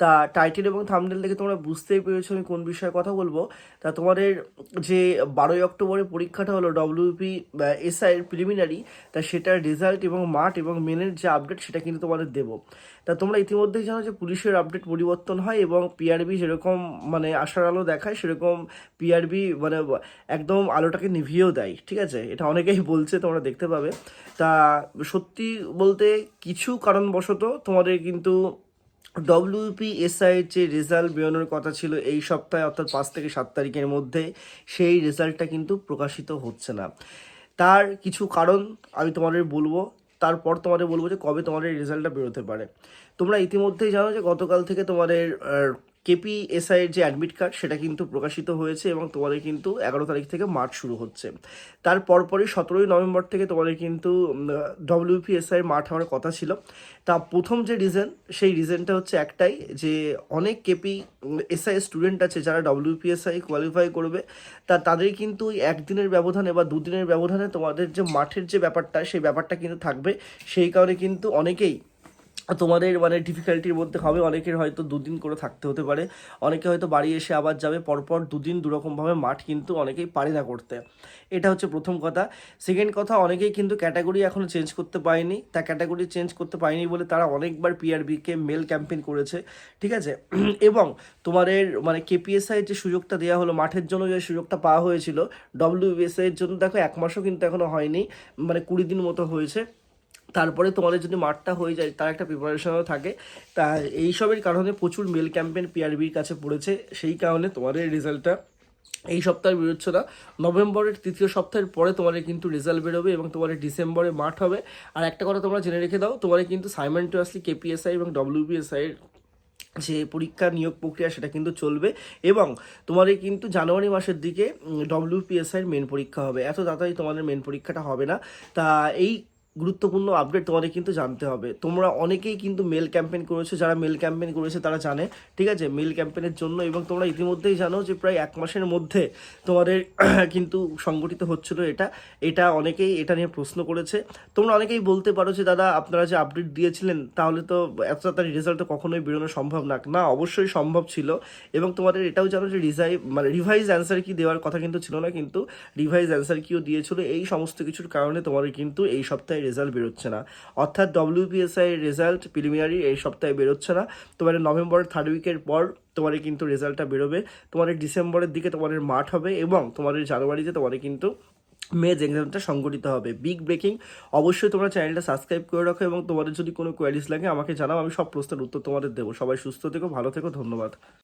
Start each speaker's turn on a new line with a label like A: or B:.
A: তা টাইটেল এবং থামডেল দেখে তোমরা বুঝতেই পেরেছ আমি কোন বিষয়ে কথা বলব। তা তোমাদের যে বারোই অক্টোবরে পরীক্ষাটা হলো ডব্লিউপি এসআই এর প্রিলিমিনারি তা সেটার রেজাল্ট এবং মাঠ এবং মেনের যে আপডেট সেটা কিন্তু তোমাদের দেবো। তা তোমরা ইতিমধ্যেই জানো যে পুলিশের আপডেট পরিবর্তন হয় এবং পিআরবি যেরকম মানে আশার আলো দেখায়, সেরকম পিআরবি মানে একদম আলোটাকে নিভিয়েও দেয়, ঠিক আছে? এটা অনেকেই বলছে, তোমরা দেখতে পাবে। তা সত্যি বলতে কিছু কারণবশত তোমাদের কিন্তু ডব্লিউপি এসআই যে রেজাল্ট বেরোনোর কথা ছিল এই সপ্তাহে, অর্থাৎ পাঁচ থেকে সাত তারিখের মধ্যে, সেই রেজাল্টটা কিন্তু প্রকাশিত হচ্ছে না। তার কিছু কারণ আমি তোমাদের বলব। তারপর তোমাদের বলব যে কবে তোমাদের রেজাল্টটা বেরোতে পারে। তোমরা ইতিমধ্যেই জানো যে গতকাল থেকে তোমাদের কেপি এসআই এর যে অ্যাডমিট কার্ড সেটা কিন্তু প্রকাশিত হয়েছে এবং তোমাদের কিন্তু এগারো তারিখ থেকে মার্চ শুরু হচ্ছে। তার পরপরই সতেরোই নভেম্বর থেকে তোমাদের কিন্তু ডব্লিউপিএসআই মাঠ হওয়ার কথা ছিল। তা প্রথম যে রিজন সেই রিজনটা হচ্ছে একটাই যে, অনেক কেপি এসআই স্টুডেন্ট আছে যারা ডব্লিউপিএসআই কোয়ালিফাই করবে। তা তাদের কিন্তু একদিনের ব্যবধানে বা দুদিনের ব্যবধানে তোমাদের যে মাঠের যে ব্যাপারটা, সেই ব্যাপারটা কিন্তু থাকবে। সেই কারণে কিন্তু অনেকেই তোমাদের মানে ডিফিকাল্টির মধ্যে হবে, অনেকের হয়তো দুদিন করে থাকতে হতে পারে। অনেকে হয়তো বাড়ি এসে আবার যাবে, পরপর দুদিন দুরকমভাবে মাঠ কিন্তু অনেকেই পারে না করতে। এটা হচ্ছে প্রথম কথা। সেকেন্ড কথা, অনেকেই কিন্তু ক্যাটাগরি এখনও চেঞ্জ করতে পারেনি। তা ক্যাটাগরি চেঞ্জ করতে পারেনি বলে তারা অনেকবার পিআরবিকে মেল ক্যাম্পেইন করেছে, ঠিক আছে? এবং তোমাদের মানে কেপিএসআই যে সুযোগটা দেওয়া হলো, মাঠের জন্য যে সুযোগটা পাওয়া হয়েছিল ডব্লিউবিএসআই এর জন্য, দেখো, এক মাসও কিন্তু এখনও হয়নি। মানে কুড়ি দিন মতো হয়েছে। তারপরে তোমাদের যদি মাঠটা হয়ে যায়, তার একটা প্রিপারেশনও থাকে। তা এইসবের কারণে প্রচুর মেল ক্যাম্পেন পিআরবির কাছে পড়েছে। সেই কারণে তোমাদের রেজাল্টটা এই সপ্তাহে বেরোচ্ছে না নভেম্বরের তৃতীয় সপ্তাহের পরে তোমাদের কিন্তু রেজাল্ট বেরোবে এবং তোমাদের ডিসেম্বরে মাঠ হবে। আর একটা কথা তোমরা জেনে রেখে দাও, তোমাদের কিন্তু সাইমেন্টাসলি কেপিএসআই এবং ডব্লিউবিএসআই এর যে পরীক্ষা নিয়োগ প্রক্রিয়া, সেটা কিন্তু চলবে এবং তোমাদের কিন্তু জানুয়ারি মাসের দিকে ডব্লিউপিএসআই এর মেন পরীক্ষা হবে। এত তাড়াতাড়ি তোমাদের মেন পরীক্ষাটা হবে না। তা এই গুরুত্বপূর্ণ আপডেট তোমাদের কিন্তু জানতে হবে। তোমরা অনেকেই কিন্তু মেল ক্যাম্পেইন করেছ, যারা মেল ক্যাম্পেইন করেছে তারা জানে, ঠিক আছে? মেল ক্যাম্পেইনের জন্য এবং তোমরা ইতিমধ্যেই জানো যে প্রায় এক মাসের মধ্যে তোমাদের কিন্তু সংগঠিত হচ্ছিল এটা। এটা অনেকেই এটা নিয়ে প্রশ্ন করেছে। তোমরা অনেকেই বলতে পারো যে, দাদা, আপনারা যে আপডেট দিয়েছিলেন, তাহলে তো এত তাড়াতাড়ি রেজাল্ট তো কখনোই বেরোনো সম্ভব না। না, অবশ্যই সম্ভব ছিল এবং তোমাদের এটাও জানো যে রিজাই মানে রিভাইজ অ্যান্সার কি দেওয়ার কথা কিন্তু ছিল না, কিন্তু রিভাইজ অ্যান্সার কিও দিয়েছিল। এই সমস্ত কিছুর কারণে তোমাদের কিন্তু এই সপ্তাহে রেজাল্ট বেরোচ্ছে না। অর্থাৎ ডব্লিউপিএসআই এর রেজাল্ট প্রিলিমিনারি এই সপ্তাহে বেরোচ্ছে না। তোমার নভেম্বর থার্ড উইকের পর তোমার কিন্তু রেজাল্টটা বেরোবে। তোমার ডিসেম্বরের দিকে তোমাদের মাঠ হবে এবং তোমাদের জানুয়ারিতে তোমাদের কিন্তু মেজ এক্সামটা সংগঠিত হবে। বিগ ব্রেকিং অবশ্যই তোমরা চ্যানেলটা সাবস্ক্রাইব করে রাখো এবং তোমাদের যদি কোনো কোয়ারিজ লাগে আমাকে জানাও, আমি সব প্রশ্নের উত্তর তোমাদের দেবো। সবাই সুস্থ থেকো, ভালো থেকো, ধন্যবাদ।